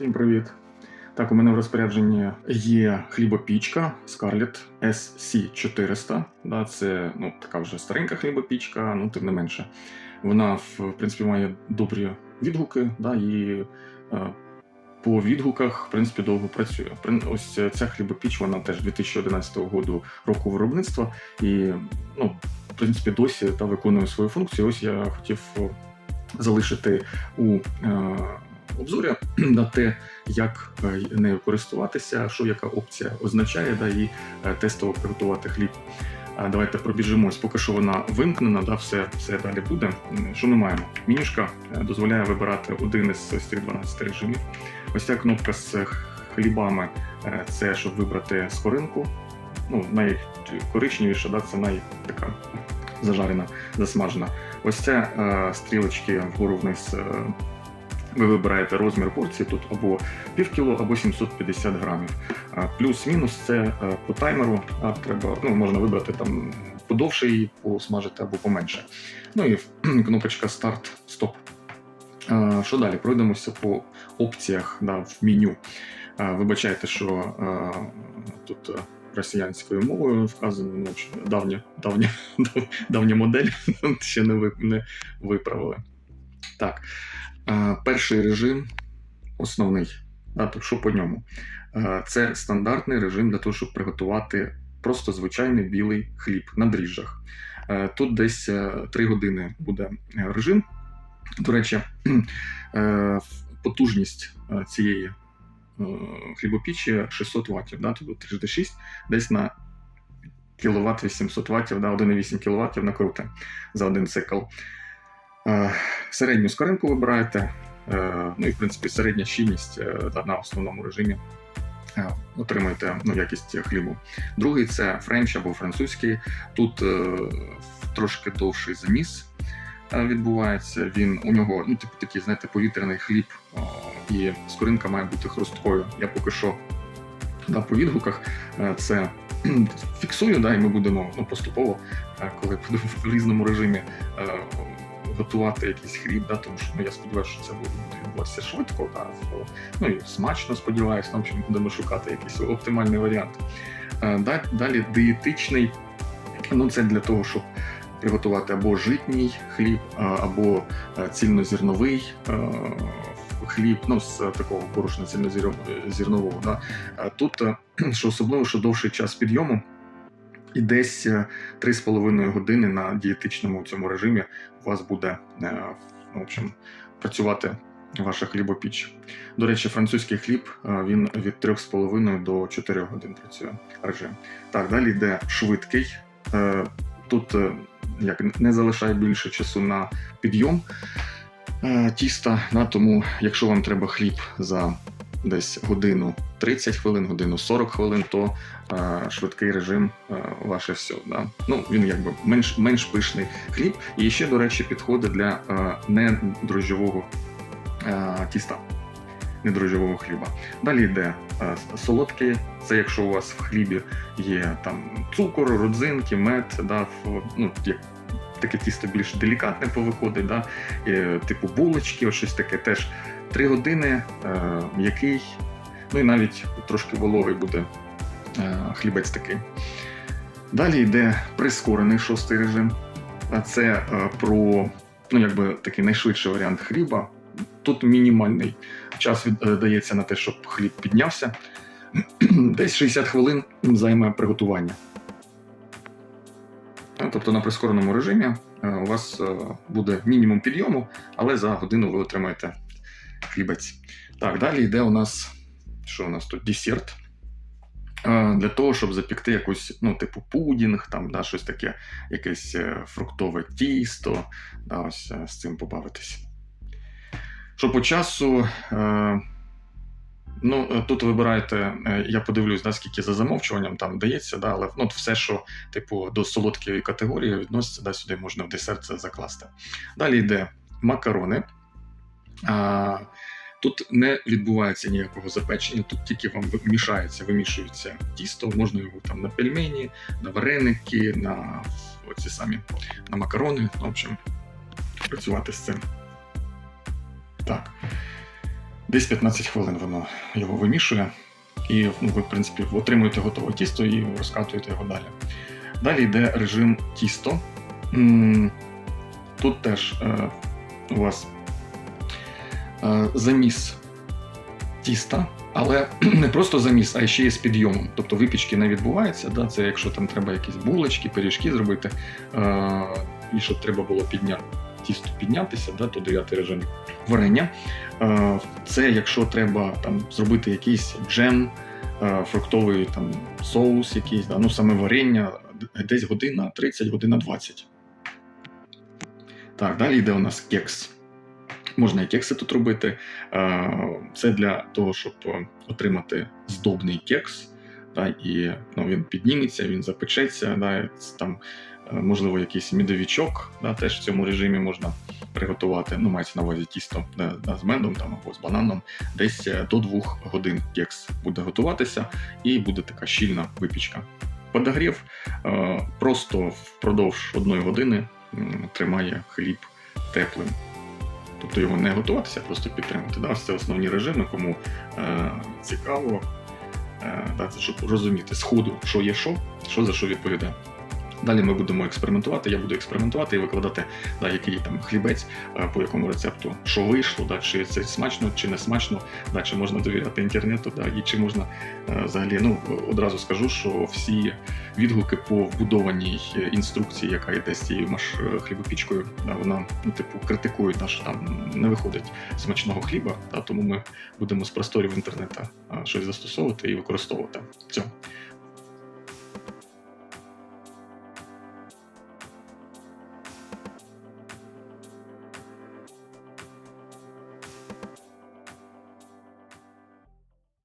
Всім привіт! Так, у мене в розпорядженні є хлібопічка Scarlett SC400. Да, це ну, така вже старенька хлібопічка, ну тим не менше. Вона в принципі має добрі відгуки, да, і е, по відгуках в принципі довго працює. Ось ця хлібопіч, вона теж 2011 року року виробництва, і ну, в принципі досі та виконує свою функцію. Ось я хотів залишити у е, обзорі на те, як е, нею користуватися, що яка опція означає, да, і е, тестово приготувати хліб. Давайте пробіжимось, поки що вона вимкнена, да, все, все далі буде. Що ми маємо? Менюшка е, дозволяє вибирати один із ось цих 12 режимів. Ось ця кнопка з хлібами це щоб вибрати скоринку. Ну, найкоричневіша, да, це най така зажарена, засмажена. Ось це стрілочки вгору вниз. Ви вибираєте розмір порції тут або пів кіло, або 750 грамів. Плюс-мінус це е, по таймеру. А, треба, ну, можна вибрати там подовше її посмажити або поменше. Ну і кнопочка старт, стоп. Що далі? Пройдемося по опціях да, в меню. Вибачайте, що тут е, росіянською мовою вказано, ну, давня, давня, давня модель, ще не, ви, не виправили. Так. Е, Перший режим основний. Да, що по ньому? Е, Це стандартний режим для того, щоб приготувати просто звичайний білий хліб на дріжджах. Е, Тут десь 3 години буде е, режим. До речі, е, потужність е, цієї е, хлібопічі 600 Вт, да, тобто 3 6 десь на кіловат 800 Вт, да, 1,8 кВт накрути за один цикл. Е, Середню скоринку вибираєте, ну і в принципі середня щільність е, на основному режимі. е, Отримуєте ну, якість хлібу. Другий це френч або французький. Тут трошки довший заміс відбувається. Він у нього ну, типу такий, знаєте, повітряний хліб, і скоринка має бути хрусткою. Я поки що да, по відгуках це фіксую, да, і ми будемо ну, поступово, коли буду в різному режимі. Готувати якийсь хліб, да, тому що ну, я сподіваюся, що це буде відбуватися швидко, да, ну і смачно сподіваюся, там що ми будемо шукати якийсь оптимальний варіант. Е, Далі дієтичний, ну це для того, щоб приготувати або житній хліб, або е, цільнозірновий е, хліб, ну з такого борошна цільнозірнового. Да. Тут, що особливо, що довший час підйому. І десь е, 3,5 години на дієтичному цьому режимі у вас буде е, в общем, працювати ваша хлібопіч. До речі, французький хліб е, він від 3,5 до 4 годин працює режим. Так, далі йде швидкий. Е, Тут е, як не залишає більше часу на підйом е, тіста. Тому, якщо вам треба хліб за десь годину 30 хвилин, годину 40 хвилин, то е, швидкий режим е, ваше все. Да? Ну, він якби менш, менш пишний хліб. І ще, до речі, підходить для е, недрожжового е, тіста, недрожжового хліба. Далі йде е, солодкий, це якщо у вас в хлібі є там цукор, родзинки, мед, да, ну, як таке тісто більш делікатне повиходить, да, і, типу булочки, ось щось таке теж 3 години, е, м'який, ну і навіть трошки вологий буде е, хлібець такий. Далі йде прискорений шостий режим. А це е, про ну, якби такий найшвидший варіант хліба. Тут мінімальний час дається на те, щоб хліб піднявся. Десь 60 хвилин займе приготування. Тобто на прискореному режимі у вас буде мінімум підйому, але за годину ви отримаєте хлібець. Так, далі йде у нас що у нас тут? Десерт. Для того, щоб запікти якусь, ну, типу пудінг, там, да, щось таке, якесь е, фруктове тісто, да, ось е, з цим побавитись. Що по часу, е, ну, тут вибираєте, я подивлюсь, да, скільки за замовчуванням там дається, да, але ну, все, що типу, до солодкої категорії відноситься, да, сюди можна в десерт це закласти. Далі йде макарони. А, Тут не відбувається ніякого запечення, тут тільки вам мішається, вимішується тісто, можна його там на пельмені, на вареники, на оці самі на макарони. В общем, працювати з цим. Так. Десь 15 хвилин воно його вимішує. І ну, ви, в принципі, отримуєте готове тісто і розкатуєте його далі. Далі йде режим тісто. Тут теж е, у вас заміс тіста, але не просто заміс, а ще є з підйомом. Тобто випічки не відбувається. Да? Це якщо там треба якісь булочки, пиріжки зробити, е, і щоб треба було підняти тісто піднятися, да, то 9 режим варення. Е, Це якщо треба там зробити якийсь джем, е, фруктовий там соус, якийсь, да, ну саме варення, десь година 30, година 20. Так, далі йде у нас кекс. Можна і кекси тут робити. Е, Це для того, щоб е, отримати здобний кекс. Да, і ну, він підніметься, він запечеться. Да, там, е, можливо, якийсь мідовічок да, теж в цьому режимі можна приготувати. Ну, мається на увазі тісто да, з медом там, або з бананом. Десь до 2 годин кекс буде готуватися, і буде така щільна випічка. Подогрів просто впродовж одної години тримає хліб теплим. Тобто його не готуватися, просто підтримати. Да? Це основні режими, кому е, цікаво, е, да, це щоб розуміти сходу, що є що, що за що відповідає. Далі ми будемо експериментувати. Я буду експериментувати і викладати, да, який там хлібець, е, по якому рецепту, що вийшло, да, чи це смачно, чи не смачно, да, чи можна довіряти інтернету, да, і чи можна е, взагалі. Ну одразу скажу, що всі відгуки по вбудованій інструкції, яка йде з цією маш хлібопічкою, вона ну, типу критикує, наш там не виходить смачного хліба. та тому ми будемо з просторів інтернету щось застосовувати і використовувати. Все.